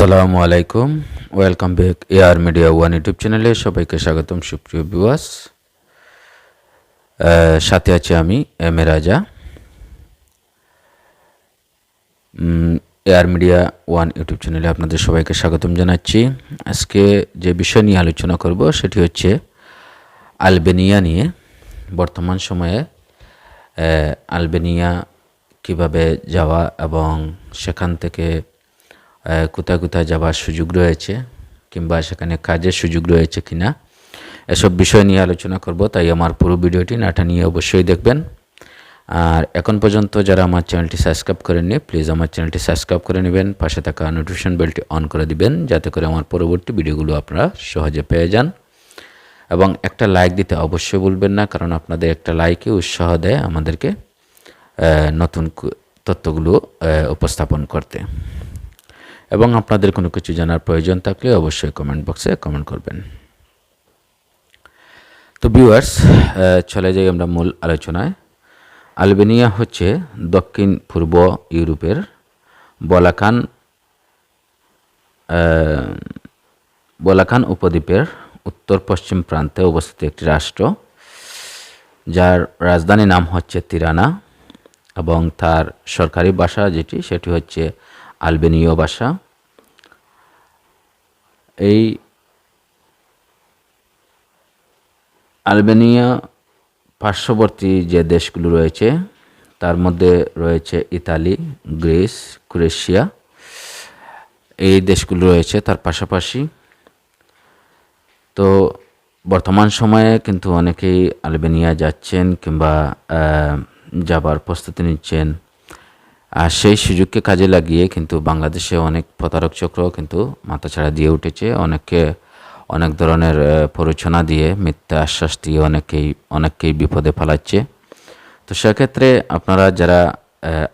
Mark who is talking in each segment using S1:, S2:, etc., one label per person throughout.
S1: আসসালামু আলাইকুম। Welcome back AR Media One YouTube চ্যানেলে সবাইকে স্বাগতম, সুপ্রিয় বিওয়াস সাথে আছি আমি এম এ রাজা। এআর মিডিয়া ওয়ান ইউটিউব চ্যানেলে আপনাদের সবাইকে স্বাগতম জানাচ্ছি। আজকে যে বিষয় নিয়ে আলোচনা করব সেটি হচ্ছে আলবেনিয়া নিয়ে। বর্তমান সময়ে আলবেনিয়া কীভাবে যাওয়া এবং সেখান থেকে কোথায় কোথায় যাওয়ার সুযোগ রয়েছে কিংবা সেখানে কাজের সুযোগ রয়েছে কিনা, এসব বিষয় নিয়ে আলোচনা করব, তাই আমার পুরো ভিডিওটি নাটা নিয়ে অবশ্যই দেখবেন। আর এখন পর্যন্ত যারা আমার চ্যানেলটি সাবস্ক্রাইব করেননি, প্লিজ আমার চ্যানেলটি সাবস্ক্রাইব করে নেবেন, পাশে থাকা নোটিফিকেশন বেলটি অন করে দিবেন, যাতে করে আমার পরবর্তী ভিডিওগুলো আপনারা সহজে পেয়ে যান। এবং একটা লাইক দিতে অবশ্যই ভুলবেন না, কারণ আপনাদের একটা লাইকই উৎসাহ দেয় আমাদেরকে নতুন তথ্যগুলো উপস্থাপন করতে। এবং আপনাদের কোনো কিছু জানার প্রয়োজন থাকলে অবশ্যই কমেন্ট বক্সে কমেন্ট করবেন। তো ভিউয়ার্স চলে যাই আমরা মূল আলোচনায়। আলবেনিয়া হচ্ছে দক্ষিণ পূর্ব ইউরোপের বলাকান বলাকান উপদ্বীপের উত্তর পশ্চিম প্রান্তে অবস্থিত একটি রাষ্ট্র, যার রাজধানী নাম হচ্ছে তিরানা এবং তার সরকারি ভাষা যেটি, সেটি হচ্ছে আলবেনীয় ভাষা। এই আলবেনিয়া পার্শ্ববর্তী যে দেশগুলো রয়েছে, তার মধ্যে রয়েছে ইতালি, গ্রিস, ক্রোয়েশিয়া। এই দেশগুলো রয়েছে তার পাশাপাশি। তো বর্তমান সময়ে কিন্তু অনেকেই আলবেনিয়া যাচ্ছেন কিংবা যাবার প্রস্তুতি নিচ্ছেন। আর সেই সুযোগকে কাজে লাগিয়ে কিন্তু বাংলাদেশে অনেক প্রতারক চক্র কিন্তু মাথাছাড়া দিয়ে উঠেছে। অনেককে, অনেক ধরনের প্ররোচনা দিয়ে মিথ্যা আশ্বাস দিয়ে অনেকেই, অনেককেই বিপদে ফেলাচ্ছে। তো সেক্ষেত্রে আপনারা যারা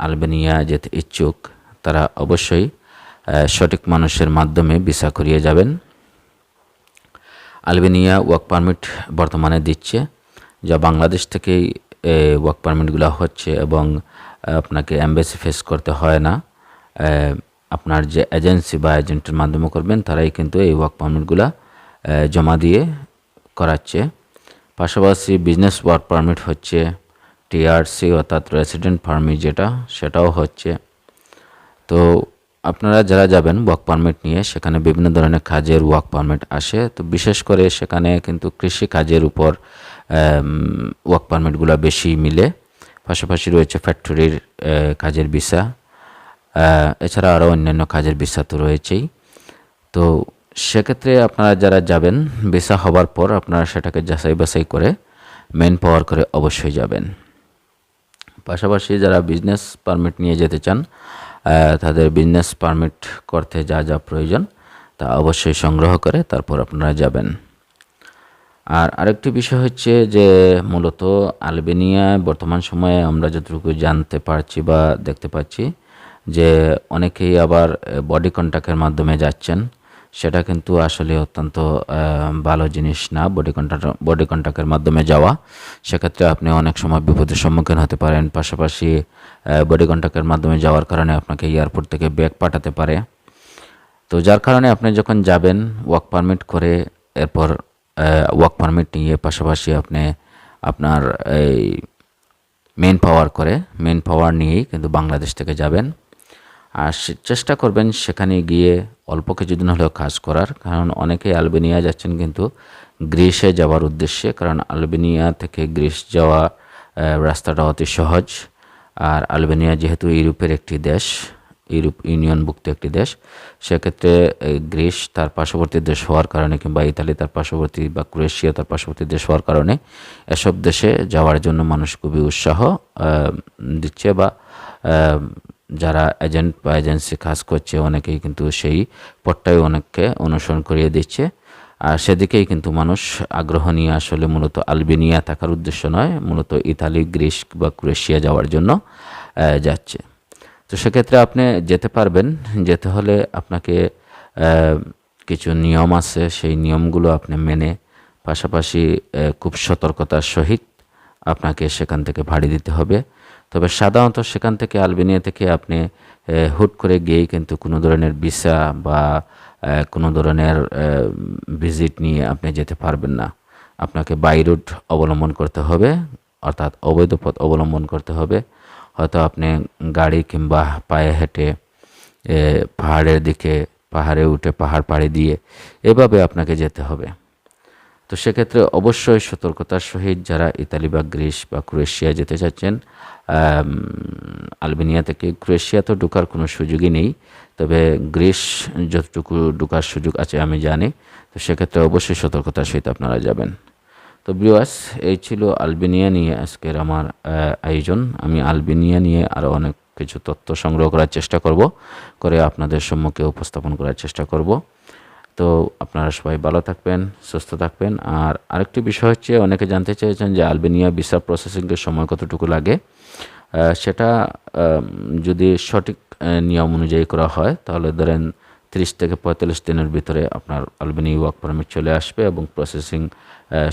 S1: আলবেনিয়া যেতে ইচ্ছুক, তারা অবশ্যই সঠিক মানুষের মাধ্যমে ভিসা করিয়ে যাবেন। আলবেনিয়া ওয়ার্ক পারমিট বর্তমানে দিচ্ছে, যা বাংলাদেশ থেকেই ওয়ার্ক পারমিটগুলো হচ্ছে এবং আপনাকে অ্যাম্বাসি ফেস করতে হয় না। আপনার যে এজেন্সি বা এজেন্টের মাধ্যমে করবেন, তারাই কিন্তু এই ওয়ার্ক পারমিটগুলো জমা দিয়ে করাচ্ছে। পাশাপাশি বিজনেস ওয়ার্ক পারমিট হচ্ছে টিআরসি অর্থাৎ রেসিডেন্ট পারমিট যেটা, সেটাও হচ্ছে। তো আপনারা যারা যাবেন ওয়ার্ক পারমিট নিয়ে, সেখানে বিভিন্ন ধরনের কাজের ওয়ার্ক পারমিট আসে। তো বিশেষ করে সেখানে কিন্তু কৃষি কাজের উপর ওয়ার্ক পারমিটগুলো বেশি মিলে। পাশাপাশি রয়েছে ফ্যাক্টরির কাজের ভিসা এছাড়া আরও অন্যান্য কাজের ভিসা তো রয়েছেই। তো সেক্ষেত্রে আপনারা যারা যাবেন ভিসা হবার পর আপনারা সেটাকে যাচাই বাছাই করে মেন পাওয়ার করে অবশ্যই যাবেন। পাশাপাশি যারা বিজনেস পারমিট নিয়ে যেতে চান তাদের বিজনেস পারমিট করতে যা যা প্রয়োজন, তা অবশ্যই সংগ্রহ করে তারপর আপনারা যাবেন। আর আরেকটি বিষয় হচ্ছে যে মূলত আলবেনিয়ায় বর্তমান সময়ে আমরা যতটুকু জানতে পারছি বা দেখতে পাচ্ছি যে অনেকেই আবার বডি কন্ট্যাক্টের মাধ্যমে যাচ্ছেন। সেটা কিন্তু আসলে অত্যন্ত ভালো জিনিস না বডি কন্ট্যাক্ট বডি কন্ট্যাক্টের মাধ্যমে যাওয়া। সেক্ষেত্রে আপনি অনেক সময় বিপদের সম্মুখীন হতে পারেন। পাশাপাশি বডি কন্ট্যাক্টের মাধ্যমে যাওয়ার কারণে আপনাকে এয়ারপোর্ট থেকে ব্যাগ পাঠাতে পারে। তো যার কারণে আপনি যখন যাবেন ওয়ার্ক পারমিট করে এরপর ওয়ার্ক পারমিট নিয়ে পাশাপাশি আপনি আপনার এই মেন পাওয়ার করে মেন পাওয়ার নিয়েই কিন্তু বাংলাদেশ থেকে যাবেন। আর চেষ্টা করবেন সেখানে গিয়ে অল্প কিছুদিন হলেও কাজ করার, কারণ অনেকেই আলবেনিয়া যাচ্ছেন কিন্তু গ্রিসে যাওয়ার উদ্দেশ্যে, কারণ আলবেনিয়া থেকে গ্রিস যাওয়া রাস্তাটা অতি সহজ। আর আলবেনিয়া যেহেতু ইউরোপের একটি দেশ ইউরোপ ইউনিয়নভুক্ত একটি দেশ। সেক্ষেত্রে গ্রিস তার পার্শ্ববর্তী দেশ হওয়ার কারণে কিংবা ইতালি তার পার্শ্ববর্তী বা ক্রোয়েশিয়া তার পার্শ্ববর্তী দেশ হওয়ার কারণে এসব দেশে যাওয়ার জন্য মানুষ খুবই উৎসাহ দিচ্ছে বা যারা এজেন্ট বা এজেন্সি কাজ করছে অনেকেই কিন্তু সেই পথটাই অনেককে অনুসরণ করিয়ে দিচ্ছে। আর সেদিকেই কিন্তু মানুষ আগ্রহ নিয়ে আসলে মূলত আলবেনিয়া থাকার উদ্দেশ্য নয়, মূলত ইতালি, গ্রিস বা ক্রোয়েশিয়া যাওয়ার জন্য যাচ্ছে। তো সেক্ষেত্রে আপনি যেতে পারবেন। যেতে হলে আপনাকে কিছু নিয়ম আছে। সেই নিয়মগুলো আপনি মেনে পাশাপাশি খুব সতর্কতার সহিত আপনাকে সেখান থেকে ভাড়ি দিতে হবে। তবে সাধারণত সেখান থেকে আলবেনিয়া থেকে আপনি হুট করে গিয়েই কিন্তু কোনো ধরনের ভিসা বা কোনো ধরনের ভিজিট নিয়ে আপনি যেতে পারবেন না। আপনাকে বাই রুট অবলম্বন করতে হবে, অর্থাৎ অবৈধ পথ অবলম্বন করতে হবে। হয়তো আপনি গাড়ি কিংবা পায়ে হেঁটে পাহাড়ের দিকে, পাহাড়ে উঠে পাহাড় পাড়ি দিয়ে এভাবে আপনাকে যেতে হবে। তো সেক্ষেত্রে অবশ্যই সতর্কতার সহিত যারা ইতালি বা গ্রিস বা ক্রোয়েশিয়া যেতে চাচ্ছেন আলবেনিয়া থেকে ক্রোয়েশিয়া তো ঢোকার কোনো সুযোগই নেই, তবে গ্রিস যতটুকু ঢোকার সুযোগ আছে আমি জানি, তো সেক্ষেত্রে অবশ্যই সতর্কতার সহিত আপনারা যাবেন। তো ব্রিওয়াস এই ছিল আলবেনিয়া নিয়ে আজকের আমার আয়োজন। আমি আলবেনিয়া নিয়ে আরও অনেক কিছু তথ্য সংগ্রহ করার চেষ্টা করব, করে আপনাদের সম্মুখে উপস্থাপন করার চেষ্টা করব। তো আপনারা সবাই ভালো থাকবেন, সুস্থ থাকবেন। আর আরেকটি বিষয় হচ্ছে, অনেকে জানতে চেয়েছেন যে আলবেনিয়া ভিসা প্রসেসিংয়ের সময় কতটুকু লাগে। সেটা যদি সঠিক নিয়ম অনুযায়ী করা হয়, তাহলে ধরেন তিরিশ থেকে পঁয়তাল্লিশ দিনের ভিতরে আপনার আলবেনি ওয়ার্ক পারমিট চলে আসবে এবং প্রসেসিং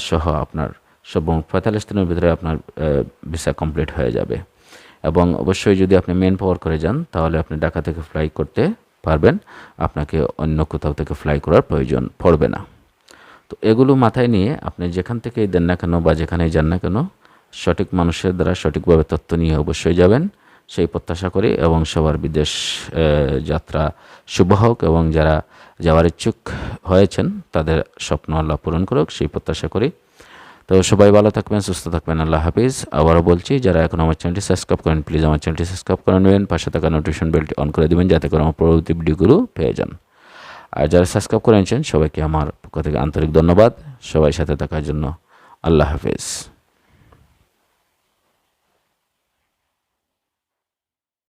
S1: সহ আপনার সব পঁয়তাল্লিশ দিনের ভিতরে আপনার ভিসা কমপ্লিট হয়ে যাবে। এবং অবশ্যই যদি আপনি মেন পাওয়ার করে যান, তাহলে আপনি ঢাকা থেকে ফ্লাই করতে পারবেন। আপনাকে অন্য কোথাও থেকে ফ্লাই করার প্রয়োজন পড়বে না। তো এগুলো মাথায় নিয়ে আপনি যেখান থেকেই দেন না কেন বা যেখানেই যান না কেন, সঠিক মানুষের দ্বারা সঠিকভাবে তথ্য নিয়ে অবশ্যই যাবেন। সেই প্রত্যাশা করি এবং সবার বিদেশ যাত্রা শুভ হোক এবং যারা যাওয়ার ইচ্ছুক হয়েছেন, তাদের স্বপ্ন আল্লাহ পূরণ করুক, সেই প্রত্যাশা করি। তো সবাই ভালো থাকবেন, সুস্থ থাকবেন, আল্লাহ হাফিজ। আবারও বলছি, যারা এখন আমার চ্যানেলটি সাবস্ক্রাইব করেন, প্লিজ আমার চ্যানেলটি সাবস্ক্রাইব করে নেবেন, পাশে থাকা নোটিফিকেশন বেলটি অন করে দেবেন, যাতে করে আমার পরবর্তী ভিডিওগুলো পেয়ে যান। আর যারা সাবস্ক্রাইব করেছেন সবাইকে আমার পক্ষ থেকে আন্তরিক ধন্যবাদ। সবাই সাথে থাকার জন্য আল্লাহ হাফিজ।